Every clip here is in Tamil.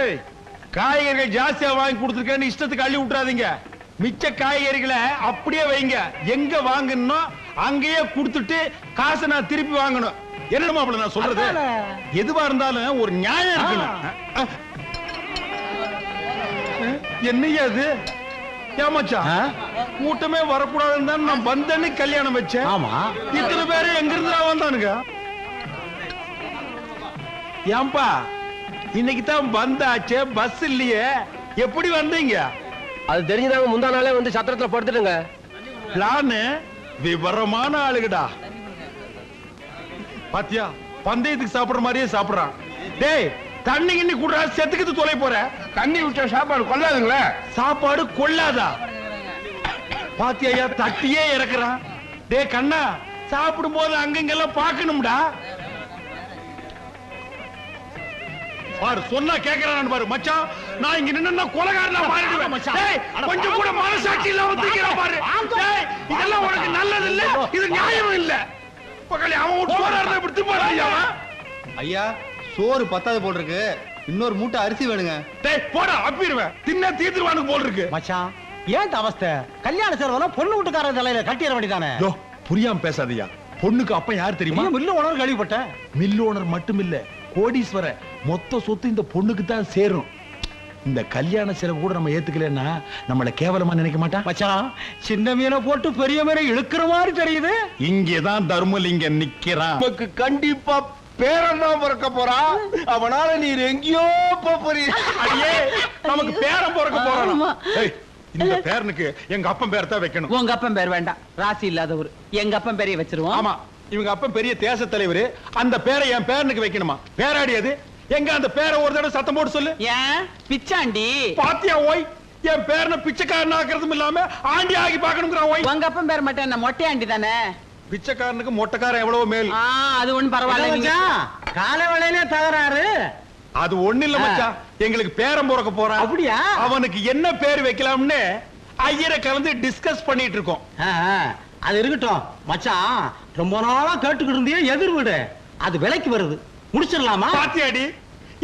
ஏய் காய்கறிகள் ஜாஸ்தியா வாங்கி கொடுத்துருக்கேன்னு இஷ்டத்துக்கு அள்ளி விட்டுறாதீங்க. மிச்ச காய்கறிகளை அப்படியே வைங்க. எங்க வாங்கணும் அங்கேயே கொடுத்துட்டு காசை நான் திருப்பி வாங்கணும். என்ன மாப்பிள்ள நான் சொல்றது? எதுவா இருந்தாலும் ஒரு நியாயம் இருக்கணும். என்னய்யா இது? ஏமாச்சா கூட்டமே வரக்கூடாதுன்னு தான் நான் வந்தேன்னு கல்யாணம் வச்சேன். ஆமா. இத்தனை பேரு எங்க இருந்து வந்தானுங்க? ஏன்பா இன்னைக்கு தான் வந்தாச்சே பஸ் இல்லையே. எப்படி வந்தீங்க? அது தெரிஞ்சுதாங்க முந்தா நாளே வந்து சத்திரத்துல படுத்துடுங்க பிளானு விவரமான ஆளுகடா. பாத்தியா பந்தயத்துக்கு சாப்பிடுற மாதிரியே சாப்பிடுறான். டேய் தண்ணி கிண்ணி குடுறா செத்துக்கிட்டு தொலை போற. தண்ணி விட்ட சாப்பாடு கொள்ளாதுங்களே. சாப்பாடு கொள்ளாதா? பாத்தியா தட்டியே இறக்குறான். டேய் கண்ணா சாப்பிடும் போது அங்கங்கெல்லாம் பார்க்கணும்டா. பாரு சொன்னா கேக்குறான்னு பாரு மச்சான். நான் இங்க நின்னா கொலகாரனா மாறிடுவேன். டேய் கொஞ்சம் கூட மனசாட்சி இல்லாம தூக்கிறா பாரு. டேய் இதெல்லாம் உனக்கு நல்லது இல்ல இது நியாயம் இல்ல. பக்கத்துல அவன் இருந்தா இப்படி திப்பாரு ஐயா. ஐயா சோறு பத்தாது போல் இருக்கு இன்னொரு மூட்டை அரிசி வேணுங்க. டேய் போடா அப்பிடுவேன். தின்ன தீத்துருவானுக்கு போல் இருக்கு மச்சான் ஏன் அவஸ்தை? கல்யாண செலவெல்லாம் பொண்ணு வீட்டுக்கார தலையில கட்டிட வேண்டியதானே? யோ புரியாம பேசாதய்யா பொண்ணுக்கு அப்ப யார் தெரியுமா? மில்லு உணர்வு கேள்விப்பட்டேன். மில் ஓனர் மட்டும் இல்ல கோடீஸ்வர மொத்த சொத்து இந்த பொண்ணுக்கு தான் சேரும். இந்த கல்யாண செலவு கூட நம்ம ஏத்துக்கலன்னா நம்மள கேவலமா நினைக்க மாட்டான் மச்சான் சின்ன மீனை போட்டு பெரிய மீனை இழுக்கிற மாதிரி தெரியுது. இங்கதான் தர்மலிங்கம் நிக்கிறான். நமக்கு கண்டிப்பா பேரன் தான் பிறக்க போறான் அவனால நீர் எங்கேயோ போறீங்க அடியே நமக்கு பேரன் பிறக்க போறான்? இந்த பேரனுக்கு எங்க அப்பன் பேர் தான் வைக்கணும். உங்க அப்பன் பேர் வேண்டாம். ராசி இல்லாதவர். எங்க அப்பன் பேரைய வச்சிருவோம். ஆமா இவங்க அப்பன் பெரிய தேச தலைவர். அந்த பேரை என் பேரனுக்கு வைக்கணுமா? பேராடி அது. எங்க அந்த பேரை ஒரு தடவை சத்தம் போட்டு சொல்லு. ஏன்? பிச்சாண்டி. பாத்தியா ஓய்? என் பேரனை பிச்சைக்காரன் ஆக்குறதும் இல்லாம ஆண்டி ஆகி பாக்கணுங்கிறான் ஓய். உங்க அப்பன் பேர் மட்டும் என்ன மொட்டையாண்டி தானே? பிச்சைக்காரனுக்கு மொட்டைக்காரன் எவ்வளவு மேல். ஆ அது ஒண்ணும் பரவாயில்ல காலை வேளையிலே தகராறு. அது ஒண்ணு இல்ல மச்சான். எங்களுக்கு பேரம் பிறக்க போறான் அப்படியா? அவனுக்கு என்ன பேர் வைக்கலாம்னு ஐயரை கலந்து டிஸ்கஸ் பண்ணிட்டு இருக்கோம். அது இருக்கட்டும். மச்சான் ரொம்ப நாளா கேட்டுக்கிட்டு இருந்தியே எதிர் வீடு. அது விலைக்கு வருது. முடிச்சிடலாமா? பாத்தியாடி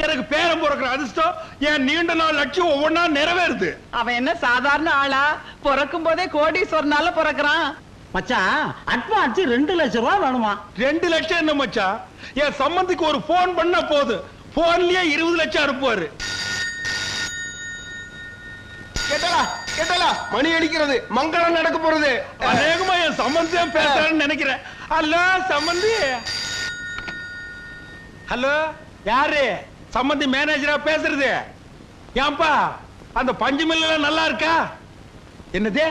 எனக்கு பேரம் பிறக்கிற அதிர்ஷ்டம் என் நீண்ட நாள் லட்சியம் ஒவ்வொன்னா நிறைவேறுது. அவன் என்ன சாதாரண ஆளா? பிறக்கும் போதே கோடீஸ்வரனால பிறக்கிறான். மச்சான் அட்வான்ஸ் ரெண்டு லட்சம் ரூபாய் வேணுமா? ரெண்டு லட்சம் என்ன மச்சான் என் சம்பந்திக்கு ஒரு போன் பண்ணா போதும் போன்லயே இருபது லட்சம் அனுப்புவாரு. கேட்டலா கேட்டலா மணி அடிக்கிறது. மங்களம் நடக்க போறது. அநேகமா என் சம்பந்தியம் பேசுறான்னு நினைக்கிறேன். ஹலோ சம்பந்தி. ஹலோ யாரு? சம்பந்தி மேனேஜரா பேசுறது. ஏன்பா அந்த பஞ்சு மில்ல நல்லா இருக்கா? என்னது?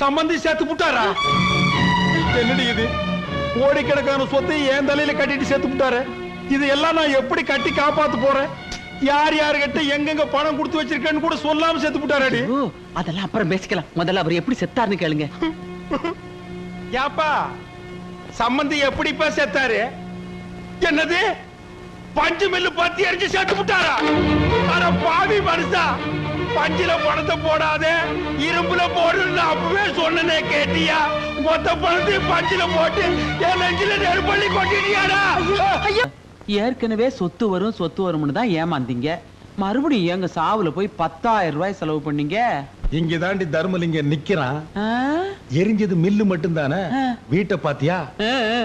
சம்பந்தி சேர்த்து புட்டாரா? என்னடி இது? கோடிக்கணக்கான சொத்தை என் தலையில கட்டிட்டு சேர்த்து புட்டாரு. இது எல்லாம் நான் எப்படி கட்டி காப்பாத்து போறேன்? யார் யாருகிட்ட எங்கெங்க பணம் கொடுத்து வச்சிருக்கேன்னு கூட சொல்லாம சேர்த்து புட்டாரடி? அதெல்லாம் அப்புறம் பேசிக்கலாம். முதல்ல அவர் எப்படி செத்தாருன்னு கேளுங்க. ஏப்பா சம்பந்தி எப்படிப்பா செத்தாரு? என்னது? பஞ்சு மில்லு பத்தி அடிச்சு செத்து விட்டாரா அட பாவி மனுஷா பஞ்சுல பணத்தை போடாதே இரும்புல போடுன்னு அப்பவே சொன்னனே கேட்டியா? மொத்த பணத்தையும் பஞ்சுல போட்டு என் நெஞ்சில நெருப்பள்ளி கொட்டிட்டியாடா? ஏற்கனவே சொத்து வரும் சொத்து வரும்னு தான் ஏமாந்தீங்க. மறுபடியும் எங்க சாவுல போய் பத்தாயிரம் ரூபாய் செலவு பண்ணீங்க? இங்க தாண்டி தர்மலிங்க நிக்கிறான்? எரிஞ்சது மில்லு மட்டும் தானே ஆ. வீட்டை பாத்தியா.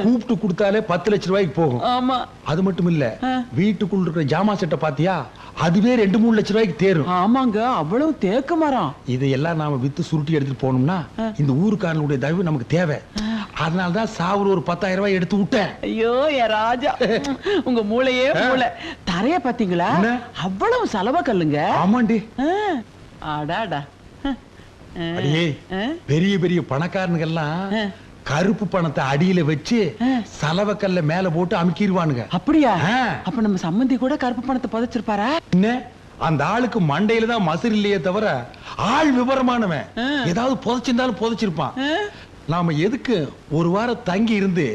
கூப்பிட்டு கொடுத்தாலே பத்து லட்சம் ரூபாய்க்கு போகும். ஆமா. அது மட்டும் இல்ல. வீட்டுக்குள்ள இருக்கிற ஜாமா செட்டை பாத்தியா? அதுவே ரெண்டு மூணு லட்சம் ரூபாய்க்கு தேரும். ஆமாங்க அவ்வளவு தேக்க மரம். இதையெல்லாம் நாம வித்து சுருட்டி எடுத்துட்டு போனோம்னா இந்த ஊருக்காரனுடைய தயவு நமக்கு தேவை. அதனால தான் சாவுல ஒரு பத்தாயிரம் ரூபாய் எடுத்து விட்டேன். ஐயோ ராஜா. உங்க மூளையே மூளை. தரைய பாத்தீங்களா? அவ்வளவு செலவ கல்லுங்க. ஆமாண்டி. அடாடா. அடியே பெரிய பெரிய பணக்காரனுங்கெல்லாம் ஆ. கருப்பு பணத்தை அடியில வச்சு ஆ. சலவக்கல்ல மேல போட்டு அமுக்கிடுவானுங்க அப்படியா. அப்ப நம்ம சம்மந்தி கூட கருப்பு பணத்தை புதைச்சிருப்பாரா என்ன அந்த ஆளுக்கு மண்டையில தான் மசுர் இல்லையே தவிர ஆள் விவரமானவன். ஏதாவது புதைச்சிருந்தாலும் புதைச்சிருப்பான்? நாம எதுக்கு ஒரு வாரம் தங்கி இருந்து.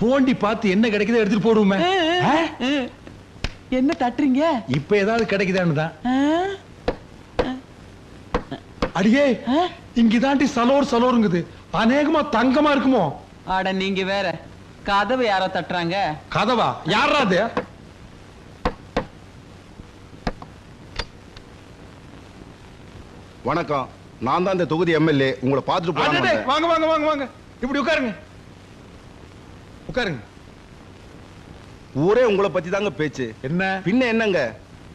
தோண்டி பார்த்து என்ன கிடைக்குதோ எடுத்துட்டு போடுவோமே. என்ன தட்டுறீங்க இப்ப ஏதாவது கிடைக்குதான்னு தான்? அடியே? இங்கதாண்டி சலோர் சலோருங்குது. அநேகமா தங்கமா இருக்குமோ? அட நீங்க வேற. கதவு யாரோ தட்டுறாங்க. கதவா? யாரா அது? வணக்கம். நான் தான் இந்த தொகுதி எம்எல்ஏ. உங்களை பார்த்துட்டு போறேன் வாங்க வாங்க வாங்க வாங்க. இப்படி உட்காருங்க. உட்காருங்க. ஊரே உங்களை பத்தி தாங்க பேச்சு. என்ன? பின்ன என்னங்க?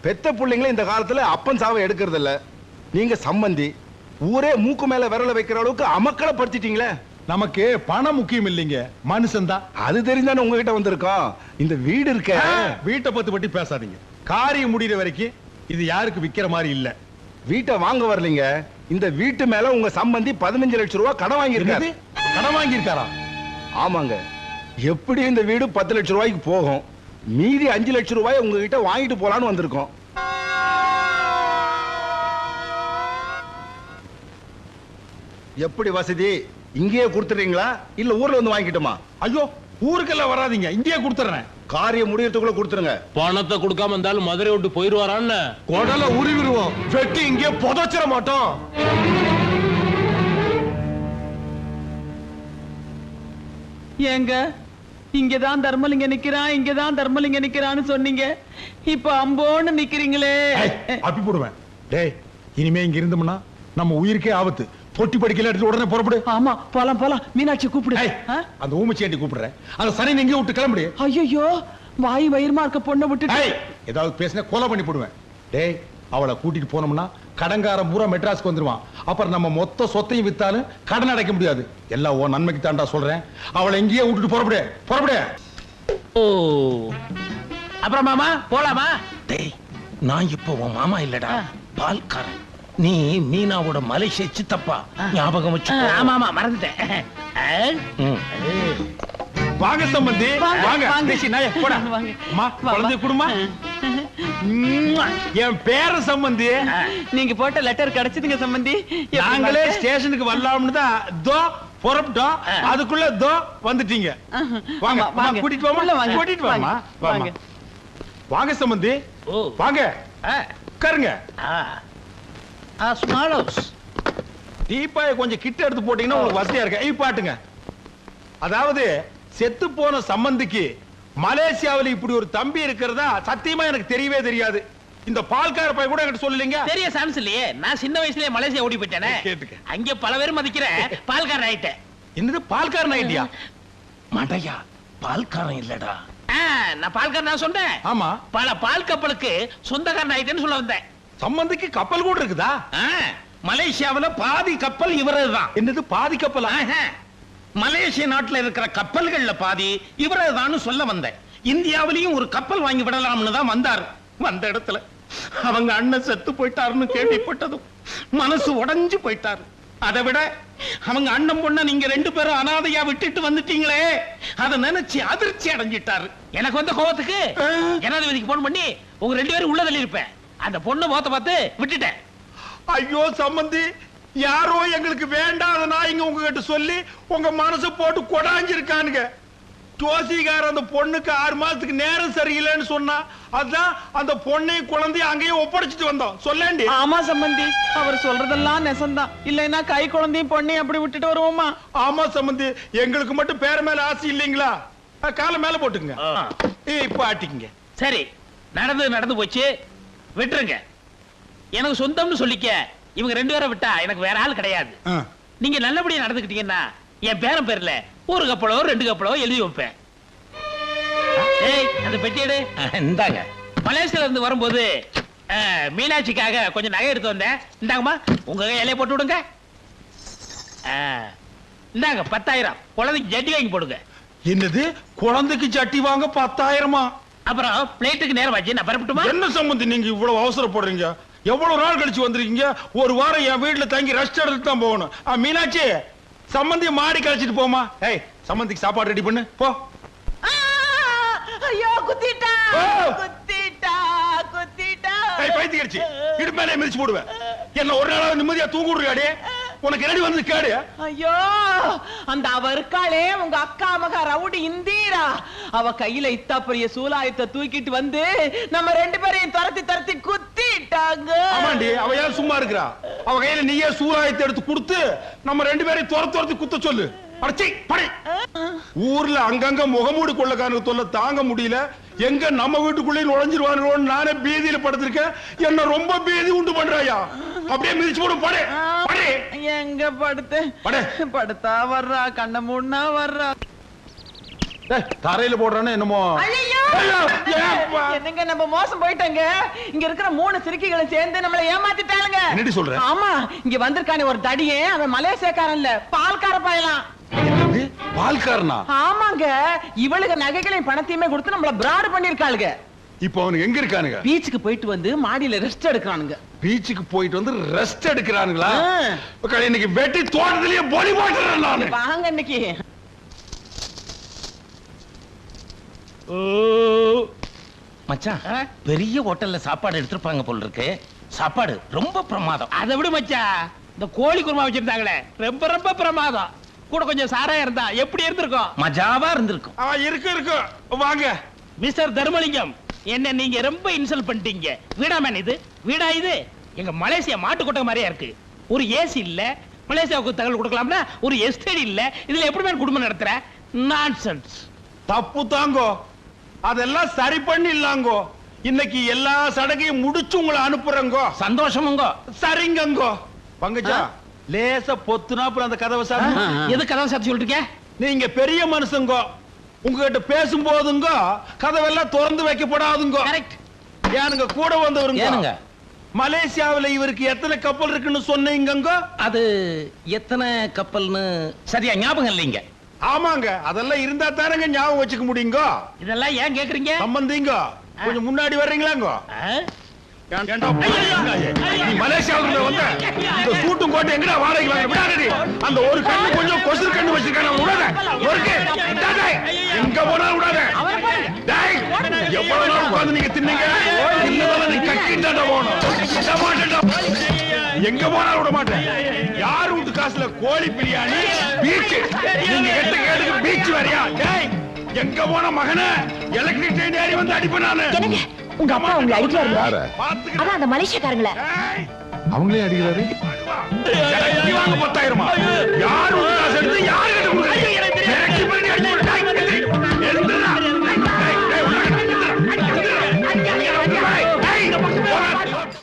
பெத்த பிள்ளைங்களே இந்த காலத்துல அப்பன் சாவை எடுக்கிறது இல்ல நீங்க சம்பந்தி. ஊரே மூக்கு மேல விரல வைக்கிற அளவுக்கு அமக்களை படுத்திட்டீங்களே நமக்கு பணம் முக்கியம் இல்லைங்க. மனுஷன் தான். அது தெரிஞ்சானே உங்ககிட்ட வந்திருக்கோம் இந்த வீடு இருக்க. வீட்டை பத்தி பத்தி பேசாதீங்க. காரியம் முடியிற வரைக்கும் இது யாருக்கு விக்கிற மாதிரி இல்ல. வீட்டை வாங்க வரலீங்க. இந்த வீட்டு மேல உங்க சம்பந்தி பதினஞ்சு லட்சம் ரூபாய் கடன் வாங்கியிருக்காரு? கடன் வாங்கியிருக்காரா? ஆமாங்க. எப்படி இந்த வீடு பத்து லட்சம் ரூபாய்க்கு போகும். மீதி அஞ்சு லட்சம் ரூபாய் உங்ககிட்ட வாங்கிட்டு போலான்னு வந்திருக்கோம். எப்படி வசதி? இங்கேயே கொடுத்துறீங்களா இல்ல ஊர்ல வந்து வாங்கிட்டுமா ஐயோ ஊருக்கெல்லாம் வராதீங்க. இங்கேயே கொடுத்துறேன் காரியம் முடியறதுக்குள்ள கொடுத்துருங்க பணத்தை கொடுக்காம இருந்தாலும் மதுரை விட்டு போயிருவாரான்னு குடல உருவிடுவோம். வெட்டி இங்கே புதைச்சிட மாட்டோம். ஏங்க இங்கதான் தர்மலிங்க நிக்கிறான் இங்கதான் தர்மலிங்க நிக்கிறான்னு சொன்னீங்க. இப்ப அம்போன்னு நிக்கிறீங்களே. ஏய், அப்பி போடுவேன் டேய் இனிமே இங்க இருந்தோம்னா நம்ம உயிருக்கே ஆபத்து. பொட்டி படிக்கல எடுத்து உடனே புறப்படு. ஆமா போலாம் போலாம். மீனாட்சி கூப்பிடு. அந்த ஊமச்சியாண்டி கூப்பிடுறேன் அந்த சனி நீங்க விட்டு கிளம்புடி. ஐயோ வாய் வயிறுமா இருக்க பொண்ணை ஏய், ஏதாவது பேசினா கொலை பண்ணி போடுவேன். டேய் அவளை கூட்டிட்டு போனோம்னா கடங்காரன் பூரா மெட்ராஸ்க்கு வந்துருவான். அப்புறம் நம்ம மொத்த சொத்தையும் வித்தாலும் கடன் அடைக்க முடியாது. எல்லாம் உன் நன்மைக்கு தாண்டா சொல்றேன். அவளை இங்கேயே விட்டுட்டு புறப்படு புறப்படு. ஓ. அப்புறம் மாமா போலாமா? டேய் நான் இப்போ உன் மாமா இல்லடா பால்காரன். நீ மீனாவோட மலேசிய சித்தப்பா. ஞாபகம் வச்சு ஆமா ஆமா மறந்துட்டேன். வாங்க சம்பந்தி. வாங்க, வாங்க. வாங்க. தேசி, நாயே, போடா. வாங்க. அம்மா, வா, குழந்தை. குடுமா? என் பேர சம்பந்தி. நீங்க போட்ட லெட்டர் கிடைச்சதுங்க சம்பந்தி. நாங்களே? ஸ்டேஷனுக்கு வரலாம்னு தான் தோ புறப்பட்டோம். அதுக்குள்ள தோ வந்துட்டீங்க. வாங்க வாங்க. கூட்டிட்டு வாமா. கூட்டிட்டு வாமா வாங்க, வாங்க. வாங்க சம்பந்தி. ஓ. வாங்க. உட்காருங்க ஸ்மால் ஹவுஸ் டீப்பாய கொஞ்சம் கிட்ட எடுத்து போட்டீங்கன்னா உங்களுக்கு வசதியா இருக்கு? ஐ பாட்டுங்க. அதாவது செத்து போன சம்பந்திக்கு மலேசியாவுல இப்படி ஒரு தம்பி இருக்கிறதா சத்தியமா எனக்கு தெரியவே தெரியாது. இந்த பால்கார பையன் கூட என்கிட்ட சொல்லலைங்க. பெரிய சான்ஸ் இல்லையே. நான் சின்ன வயசுலயே மலேசியா ஓடி போயிட்டேனே. அங்க பல பேர் மதிக்கிற பால்காரன் ஆயிட்டேன். என்னது பால்காரன் ஐடியா மடையா பால்காரன் இல்லடா. நான் பால்காரன் நான் சொன்னேன். ஆமா. பல பால் கப்பலுக்கு சொந்தக்காரன் ஆயிட்டேன்னு சொல்ல வந்தேன். சம்பந்திக்கு கப்பல் கூட இருக்குதா? ஆ, மலேசியாவுல பாதி கப்பல் இவரதுதான். என்னது பாதி கப்பலா? ஆஹா. மலேசிய நாட்டுல இருக்கிற கப்பல்கள்ல பாதி இவரதுதான்னு சொல்ல வந்தேன். இந்தியாவிலையும் ஒரு கப்பல் வாங்கி விடலாம்னு தான் வந்தார். வந்த இடத்துல அவங்க அண்ணன் செத்து போயிட்டாருன்னு கேள்விப்பட்டதும் மனசு உடைஞ்சு போயிட்டாரு. அதை விட அவங்க அண்ணன் பொண்ண நீங்க ரெண்டு பேரும் அனாதையா விட்டுட்டு வந்துட்டீங்களே அதை நினைச்சு அதிர்ச்சி அடைஞ்சிட்டாரு. எனக்கு வந்த கோவத்துக்கு ஜனாதிபதிக்கு போன் பண்ணி உங்க ரெண்டு பேரும் உள்ள தள்ளி இருப்பேன் அந்த பொண்ணு முகத்தை பார்த்து விட்டுட்டேன். ஐயோ சம்பந்தி யாரோ எங்களுக்கு வேண்டாத நாய்ங்க உங்ககிட்ட சொல்லி உங்க மனசு போட்டு கொடாஞ்சிருக்கானுங்க. ஜோசிகார அந்த பொண்ணுக்கு ஆறு மாசத்துக்கு நேரம் சரியில்லைன்னு சொன்னா அதான் அந்த பொண்ணையும் குழந்தையும் அங்கேயே ஒப்படைச்சிட்டு வந்தோம். சொல்லேண்டி. ஆமா சம்பந்தி. அவர் சொல்றதெல்லாம் நெசந்தான். இல்லைன்னா கை குழந்தையும் பொண்ணையும் அப்படி விட்டுட்டு வருவோமா? ஆமா சம்பந்தி. எங்களுக்கு மட்டும் பேர மேல ஆசை இல்லைங்களா? காலை மேல போட்டுக்குங்க. ஏய், இப்ப ஆட்டிக்குங்க. சரி நடந்து நடந்து போச்சு. விட்டுருங்க. எனக்கு சொந்தம்னு சொல்லிக்க இவங்க ரெண்டு பேரை விட்டா எனக்கு வேற ஆள் கிடையாது. நீங்க நல்லபடியா நடந்துக்கிட்டீங்கன்னா என் பேரன் பேர்ல ஒரு கப்பலோ ரெண்டு கப்பலோ எழுதி வைப்பேன். ஏய் அந்த பெட்டி எடு. இந்தாங்க. மலேசியால இருந்து வரும்போது மீனாட்சிக்காக கொஞ்சம் நகை எடுத்து வந்தேன். இந்தாங்கம்மா உங்க இலைய போட்டு விடுங்க. இந்தாங்க பத்தாயிரம். குழந்தைக்கு ஜட்டி வாங்கி போடுங்க. என்னது? குழந்தைக்கு சட்டி வாங்க பத்தாயிரமா? அப்புறம் பிளேட்டுக்கு நேரம் ஆச்சு. நான் பரப்பட்டுமா என்ன சம்பந்தி நீங்க இவ்வளவு அவசரப்படுறீங்க? எவ்வளவு நாள் கழிச்சு வந்திருக்கீங்க? ஒரு வாரம் என் வீட்டுல தங்கி ரெஸ்ட் எடுத்து தான் போகணும். ஆ, மீனாட்சி சம்பந்தி மாடி கழிச்சிட்டு போமா ஏய் சம்பந்திக்கு சாப்பாடு ரெடி பண்ணு. போ. ஐயோ குத்திட்டா! குத்திட்டா குத்திட்டா. ஏய் பைத்தி கழிச்சு இடுப்பு மேலே மிதிச்சு போடுவேன். என்ன ஒரு நாளாவது நிம்மதியா தூங்க விடுறாடி உனக்கு ரெடி வந்து கேடு? ஐயோ அந்த அவ இருக்காளே உங்க அக்கா மக ரவுடி இந்தீரா. அவ கையில இத்தா பெரிய சூலாயத்தை தூக்கிட்டு வந்து நம்ம ரெண்டு பேரையும் துரத்தி துரத்தி குத்திட்டாங்க. ஆமாண்டி அவ ஏன் சும்மா இருக்கிறா? அவ கையில நீயே சூறாயத்தை எடுத்து கொடுத்து நம்ம ரெண்டு பேரையும் துரத்து துரத்து குத்த சொல்லு. ஊர்ல அங்கங்க முகமூடி கொள்ளக்காரங்க தொல்லை தாங்க முடியல. எங்க நம்ம வீட்டுக்குள்ளே நுழைஞ்சிருவானுங்களோன்னு நானே பீதியில படுத்திருக்கேன். என்ன ரொம்ப பீதி உண்டு பண்றாயா? அப்படியே மிதிச்சு போடும் படை படை. எங்க படுத்து? படு. படுத்தா வர்றா கண்ண மூணா வர்றா. தரையில போடுறானே என்னமோ? என்னங்க நம்ம மோசம் போயிட்டங்க. இங்க இருக்கிற மூணு சிறுக்கிகளும் சேர்ந்து நம்மள ஏமாத்திட்டாளுங்க. என்னடி சொல்ற? ஆமா இங்க வந்திருக்கானே ஒரு தடியே அவன் மலேசியக்காரன் இல்ல பால்கார பயலாம்? பால்காரனா? ஆமாங்க. இவளுக்கு நகைகளையும் பணத்தையுமே கொடுத்து நம்மள பிராடு பண்ணிருக்காளுங்க இப்போ அவனுக்கு எங்க இருக்கானுங்க? பீச்சுக்கு போயிட்டு வந்து மாடியில ரெஸ்ட் எடுக்கிறானுங்க. பீச்சுக்கு போயிட்டு வந்து ரெஸ்ட் எடுக்கிறானுங்களா? இன்னைக்கு வெட்டி தோட்டத்திலேயே பொலி போட்டுறேன் நானு. வாங்க இன்னைக்கு. மச்சான் பெரிய ஹோட்டல்ல சாப்பாடு எடுத்திருப்பாங்க போல இருக்கு சாப்பாடு ரொம்ப பிரமாதம். அதை விடு மச்சான். இந்த கோழி குருமா வச்சிருந்தாங்களே. ரொம்ப ரொம்ப பிரமாதம். கூட கொஞ்சம் சாராயம் இருந்தா எப்படி இருந்திருக்கும்? மஜாவா இருந்திருக்கும். ஆ, இருக்கு இருக்கு. வாங்க. மிஸ்டர் தர்மலிங்கம் என்ன நீங்க ரொம்ப இன்சல்ட் பண்ணிட்டீங்க. வீடா மேன் இது? வீடா இது? எங்க மலேசியா மாட்டு கொட்டை மாதிரியா இருக்கு. ஒரு ஏசி இல்ல மலேசியாவுக்கு தகவல் கொடுக்கலாம்னா ஒரு எஸ்டேட் இல்ல இதுல எப்படி மேன் குடும்பம் நடத்துற? நான்சென்ஸ் தப்பு தாங்கோ. அதெல்லாம் சரி பண்ணிடலாங்கோ. இன்னைக்கு எல்லா சடங்கையும் முடிச்சு உங்களை அனுப்புறேங்கோ. சந்தோஷமுங்க. சரிங்கங்கோ. பங்கஜா லேசா பொத்துனாப்புல அந்த கதவை சார் எது கதவை சாத்தி சொல்லிட்டு இருக்க? நீங்க பெரிய மனுஷங்கோ உங்ககிட்ட பேசும்போதுங்கோ கதவெல்லாம் திறந்து வைக்கப்படாதுங்கோ. கரெக்ட் ஏனுங்க கூட வந்தவருங்க. ஏனுங்க? மலேசியாவுல இவருக்கு எத்தனை கப்பல் இருக்குன்னு சொன்னீங்கங்கோ? அது எத்தனை கப்பல்னு சரியா ஞாபகம் இல்லைங்க. ஆமாங்க அதெல்லாம் இருந்தா தானங்க ஞாபகம் வச்சுக்க முடியுங்கோ. இதெல்லாம் ஏன் கேக்குறீங்க? சம்பந்திங்க கொஞ்சம் முன்னாடி வர்றீங்களாங்கோ. ஆ? ஏன்டா நீ மலேசியாவுக்கு வந்த இந்த சூட்டும் கோட்டை எங்கடா வாடகைக்கு வாங்க? விடாதடி. அந்த ஒரு கண்ணு கொஞ்சம் கொசுறு கண்ணு வச்சிருக்கான. விடாத ஒருக்கு. விடாத. எங்க போனாலும் விடாத. டேய் எவ்வளவு நாள் உட்கார்ந்து நீங்க தின்னீங்க? இன்னும் நீ கக்கிட்டா போகணும் விட மாட்டேன்டா. எங்க போனாலும் விட மாட்டேன் யார் வீட்டு காசுல கோழி பிரியாணி பீச் நீங்க கெட்ட கேடுக்கு பீச் வரையா டேய் எங்க போன மகனே? எலக்ட்ரிக் ட்ரெயின் ஏறி வந்து அடிப்பேன் நானு. உங்க அப்பா உங்களை பாத்துக்கிட்டு அதான் அந்த மலேசியக்காரங்கள. அவங்களே அடிக்கிறாரு? பத்தாயிரமா? யாரு